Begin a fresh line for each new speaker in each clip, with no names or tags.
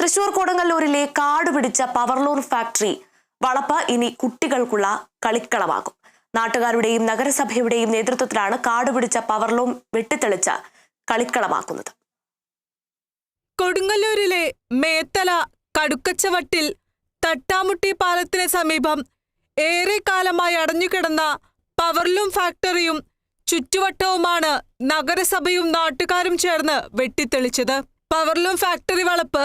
തൃശൂർ കൊടുങ്ങല്ലൂരിലെ കാട് പിടിച്ച പവർലൂർ ഫാക്ടറി വളപ്പ് ഇനി കുട്ടികൾക്കുള്ള കളിക്കളമാകും നാട്ടുകാരുടെയും നഗരസഭയുടെയും നേതൃത്വത്തിലാണ് കാട് പിടിച്ച പവർലൂം വെട്ടിത്തെളിച്ച് കളിക്കളമാക്കുന്നത്
കൊടുങ്ങല്ലൂരിലെ മേത്തല കടുക്കച്ചവട്ടിൽ തട്ടാമുട്ടി പാലത്തിന് സമീപം ഏറെക്കാലമായി അടഞ്ഞുകിടന്ന പവർലൂം ഫാക്ടറിയും ചുറ്റുവട്ടവുമാണ് നഗരസഭയും നാട്ടുകാരും ചേർന്ന് വെട്ടിത്തെളിച്ചത്. പവർലൂം ഫാക്ടറി വളപ്പ്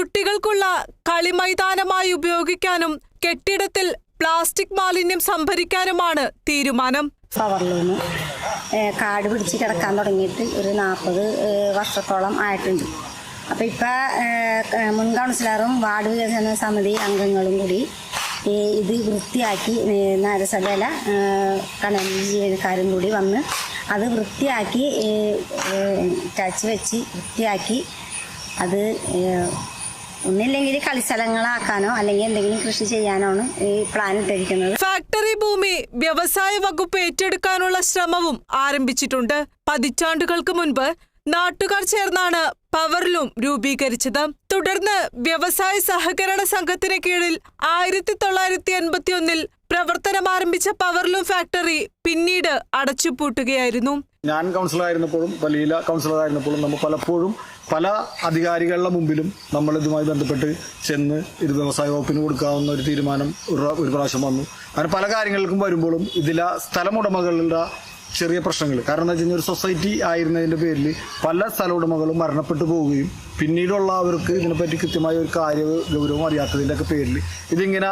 കുട്ടികൾക്കുള്ള കളിമൈതാനമായി ഉപയോഗിക്കാനും കെട്ടിടത്തിൽ പ്ലാസ്റ്റിക് മാലിന്യം സംഭരിക്കാനുമാണ് തീരുമാനം.
പവർലൂന്ന് കാട് പിടിച്ച് കിടക്കാൻ തുടങ്ങിയിട്ട് ഒരു നാൽപ്പത് വർഷത്തോളം ആയിട്ടുണ്ട്. അപ്പോൾ ഇപ്പോൾ മുൻ കൗൺസിലറും വാർഡ് വികസന സമിതി അംഗങ്ങളും കൂടി ഇത് വൃത്തിയാക്കി നരസഭയില കണൽ ജീവനക്കാരും കൂടി വന്ന് അത് വൃത്തിയാക്കി ടച്ച് വെച്ച് വൃത്തിയാക്കി അത് ഒന്നില്ലെങ്കിൽ കളിസ്ഥലങ്ങളാക്കാനോ അല്ലെങ്കിൽ എന്തെങ്കിലും കൃഷി ചെയ്യാനോ ആണ് ഈ പ്ലാൻ ഇട്ടിരിക്കുന്നത്.
ഫാക്ടറി ഭൂമി വ്യവസായ വകുപ്പ് ഏറ്റെടുക്കാനുള്ള ശ്രമവും ആരംഭിച്ചിട്ടുണ്ട്. പതിറ്റാണ്ടുകൾക്ക് മുൻപ് നാട്ടുകാർ ചേർന്നാണ് പവർലൂം രൂപീകരിച്ചത്. തുടർന്ന് വ്യവസായ സഹകരണ സംഘത്തിന് കീഴിൽ ആയിരത്തി തൊള്ളായിരത്തി എൺപത്തി ഒന്നിൽ പ്രവർത്തനം ആരംഭിച്ച പവർലൂം ഫാക്ടറി പിന്നീട് അടച്ചുപൂട്ടുകയായിരുന്നു.
ഞാൻ കൗൺസിലറായിരുന്നപ്പോഴും ലീല കൗൺസിലറായിരുന്നപ്പോഴും നമ്മൾ പലപ്പോഴും പല അധികാരികളുടെ മുമ്പിലും നമ്മൾ ഇതുമായി ബന്ധപ്പെട്ട് ചെന്ന് ഇത് വ്യവസായ വകുപ്പിന് കൊടുക്കാവുന്ന ഒരു തീരുമാനം ഒരു പ്രാവശ്യം വന്നു. അങ്ങനെ പല കാര്യങ്ങൾക്കും വരുമ്പോഴും ഇതിലെ സ്ഥലമുടമകളുടെ ചെറിയ പ്രശ്നങ്ങൾ. കാരണം എന്താ വെച്ച് കഴിഞ്ഞാൽ ഒരു സൊസൈറ്റി ആയിരുന്നതിന്റെ പേരിൽ പല സ്ഥല ഉടമകളും മരണപ്പെട്ടു പോവുകയും പിന്നീടുള്ള അവർക്ക് ഇതിനെപ്പറ്റി കൃത്യമായ ഒരു കാര്യ ഗൗരവം അറിയാത്തതിന്റെ ഒക്കെ പേരിൽ ഇതിങ്ങനെ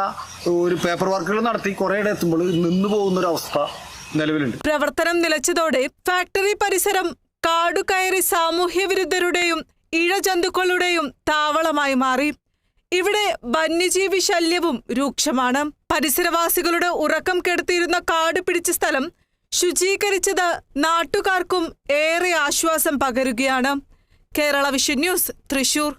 ഒരു പേപ്പർ വർക്കുകൾ നടത്തി കുറേയിടെ എത്തുമ്പോൾ നിന്നു പോകുന്ന ഒരു അവസ്ഥ നിലവിലുണ്ട്.
പ്രവർത്തനം നിലച്ചതോടെ ഫാക്ടറി പരിസരം കാടുകയറി സാമൂഹ്യ വിരുദ്ധരുടെയും ഇഴജന്തുക്കളുടെയും താവളമായി മാറി. ഇവിടെ വന്യജീവി ശല്യവും രൂക്ഷമാണ്. പരിസരവാസികളുടെ ഉറക്കം കെടുത്തിയിരുന്ന കാട് പിടിച്ച സ്ഥലം ശുചീകരിച്ചത് നാട്ടുകാർക്കും ഏറെ ആശ്വാസം പകരുകയാണ്. Kerala vision news Thrissur.